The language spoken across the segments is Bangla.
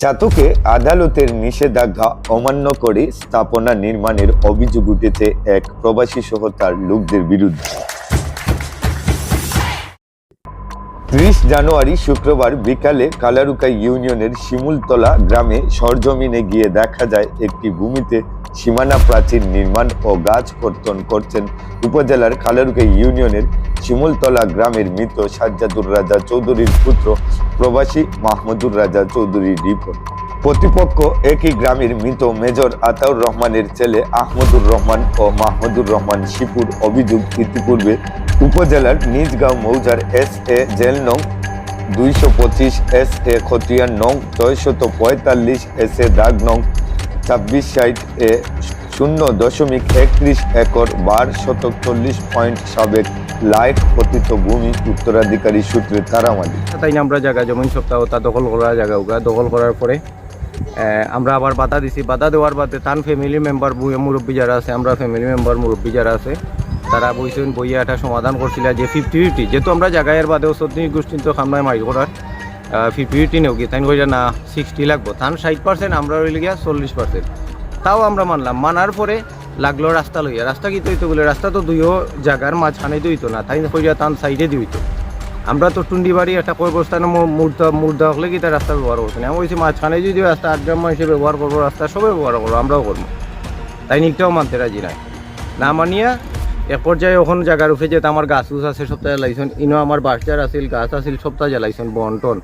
চাতকে আদালতের নিষেধাজ্ঞা অমান্য করে স্থাপনা নির্মাণের অভিযোগ উঠেছে এক প্রবাসী সহ তার লোকদের বিরুদ্ধে। ত্রিশ জানুয়ারি শুক্রবার বিকালে কালারুকা ইউনিয়নের শিমুলতলা গ্রামে সরজমিনে গিয়ে দেখা যায় একটি ভূমিতে সীমানা প্রাচীর নির্মাণ ও গাছ কর্তন করছেন উপজেলার কালারুকা ইউনিয়নের শিমুলতলা গ্রামের মৃত সাজ্জাদুর রাজা চৌধুরীর পুত্র প্রবাসী মাহমুদুর রাজা চৌধুরী রিপন প্রতিপক্ষ একই গ্রামের মৃত মেজর আতাউর রহমানের ছেলে আহমদুর রহমান ও মাহমুদুর রহমান শিপুর অভিযোগ ইতিপূর্বে উপজেলার নিজগাঁও মৌজার এস এ জেল নং দুইশো পঁচিশ, এস এ খতিয়ান নং ছয়শত পঁয়তাল্লিশ, এস এ দাগ নং ছাব্বিশ ষাট, এ শূন্য দশমিক একত্রিশ একর বার শতক চল্লিশ পয়েন্ট সাবেক লাইট পতিত ভূমি উত্তরাধিকারী সূত্রে তারামালি। তাই আমরা জায়গা জমিন সপ্তাহ তা দখল করা জায়গা ওগা দখল করার পরে আমরা আবার বাধা দিছি। বাধা দেওয়ার বাদে তান ফ্যামিলি মেম্বার মুরব্বী যারা আছে, আমরা ফ্যামিলি মেম্বার মুরব্বী যারা আছে তারা বইছেন, বইয়া একটা সমাধান করছিল যে ফিফটি ফিফটি যেহেতু আমরা জায়গায় বাদেও সত্যি গোষ্ঠী তো খামনায় মারি করার ফিফটি ফিফটি নেও কি? তাই কইরা না সিক্সটি লাগবো। তান ষাট পার্সেন্ট আমরা রইলে গিয়া চল্লিশ পার্সেন্ট তাও আমরা মানলাম। মানার পরে লাগল রাস্তা লইয়া। রাস্তা কি তৈতো বলে? রাস্তা তো দুইও জায়গার মাঝখানে দিইতো না। তাই কইরা তান সাইডে দিইতো। আমরা তো টুন্ডি বাড়ি একটা কবরস্থানে মুর্দা মুর্দা হলে কি তার রাস্তা ব্যবহার করছি না আমি বলছি মাঝখানে যদি রাস্তা আট গ্রাম হিসেবে ব্যবহার করব, রাস্তা সবাই ব্যবহার করব, আমরাও করব। তাই নিকটাও মানতে রাজি নাই। না মানিয়া এক পর্যায়ে ওখানে জায়গার উঠে যেতে আমার গাছ উছ আছে সপ্তাহে জ্বালাইছেন ইনো আমার বাচ্চার আছিল, গাছ আছিল সপ্তাহে জ্বালাইছেন বন্টন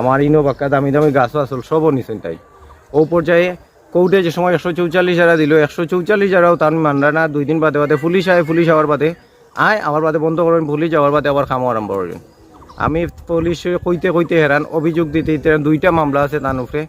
আমার ইনো বাক্কা দামি দামি গাছও আসল সবও নিছেন তাই। ও পর্যায়ে কৌটে যে সময় একশো চৌচল্লিশ হাজার দিল, একশো চৌচল্লিশ হাজারও তার মানরা না দুই দিন বাদে বাদে পুলিশ আয়, পুলিশ আওয়ার বাদে আয় আমার বাদে বন্ধ করেন, পুলিশ যাওয়ার বাদে আবার খামো আরম্ভ করেন। আমি পুলিশে কইতে কইতে হেরান, অভিযোগ দিতে দিতে দুইটা মামলা আছে তার উপরে।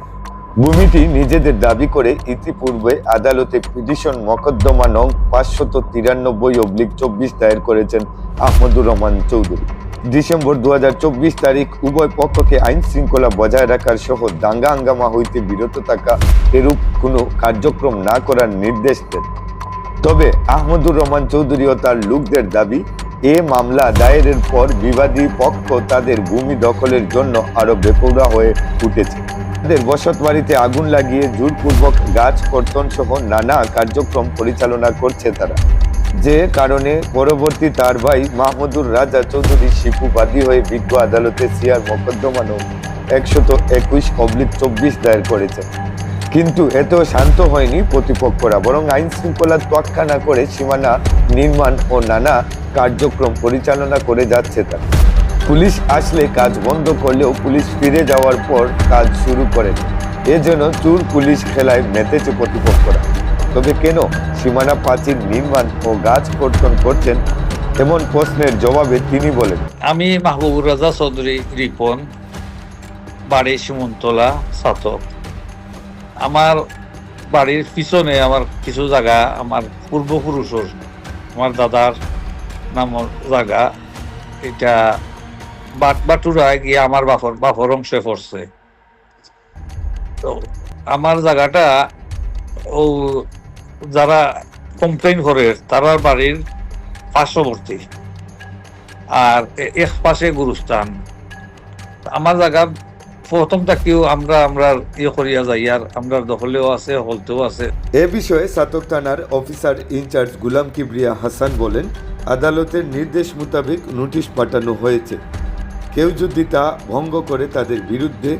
ভূমিটি নিজেদের দাবি করে ইতিপূর্বে আদালতে পিটিশন মকদ্দমা নং পাঁচশত তিরানব্বই অব্লিক চব্বিশ দায়ের করেছেন আহমদুর রহমান চৌধুরী। ডিসেম্বর দু হাজার চব্বিশ তারিখ উভয় পক্ষকে আইন শৃঙ্খলা বজায় রাখার সহ দাঙ্গা হাঙ্গামা হইতে বিরত থাকা এরূপ কোনো কার্যক্রম না করার নির্দেশ দেন। তবে আহমদুর রহমান চৌধুরী ও তার লোকদের দাবি, এ মামলা দায়েরের পর বিবাদী পক্ষ তাদের ভূমি দখলের জন্য আরও বেপরোয়া হয়ে উঠেছে। বসত বাড়িতে আগুন লাগিয়ে জোরপূর্বক গাছ, কর্তন সহ নানা কার্যক্রম পরিচালনা করছে তারা। যে কারণে পরবর্তী তার ভাই মাহমুদুর রাজা চৌধুরী শিপু বাদী হয়ে বিজ্ঞ আদালতে সিয়ার মোকদ্দমা নং একশত একুশ অব্লিক চব্বিশ দায়ের করেছে। কিন্তু এতেও শান্ত হয়নি প্রতিপক্ষরা, বরং আইন শৃঙ্খলা তোয়াক্কা না করে সীমানা নির্মাণ ও নানা কার্যক্রম পরিচালনা করে যাচ্ছে তারা। পুলিশ আসলে কাজ বন্ধ করলেও পুলিশ ফিরে যাওয়ার পর কাজ শুরু করেন এ যেন চুর পুলিশ খেলায় মেতেছে প্রতিপক্ষরা। তবে কেন সীমানা প্রাচীর নির্মাণ ও গাছ কর্তন করছেন এমন প্রশ্নের জবাবে তিনি বলেন, আমি মাহবুবুর রাজা চৌধুরী রিপন, বাড়ি সুমন্তলা সাতক। আমার বাড়ির পিছনে আমার কিছু জায়গা, আমার পূর্বপুরুষের, আমার দাদার নামর জায়গা। এটা বাট বাটুরা গিয়ে আমার বাপর বাপর অংশে পড়ছে। তো আমার জায়গাটা, ও যারা কমপ্লেন করে, তারা বাড়ির পার্শ্ববর্তী। আর এক পাশে গুরুস্থান। আমার জায়গা প্রথম থাকেও আমরা আমরা ইয়ে করিয়া যাই, আর আমরা দখলেও আছে, হলতেও আছে। এ বিষয়ে সাতক থানার officer in charge Gulam Kibria Hasan বলেন, আদালতের নির্দেশ মোতাবেক নোটিশ পাঠানো হয়েছে। কেউ যদি তা ভঙ্গ করে তাদের বিরুদ্ধে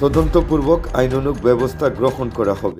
তদন্তপূর্বক আইনানুগ ব্যবস্থা গ্রহণ করা হবে।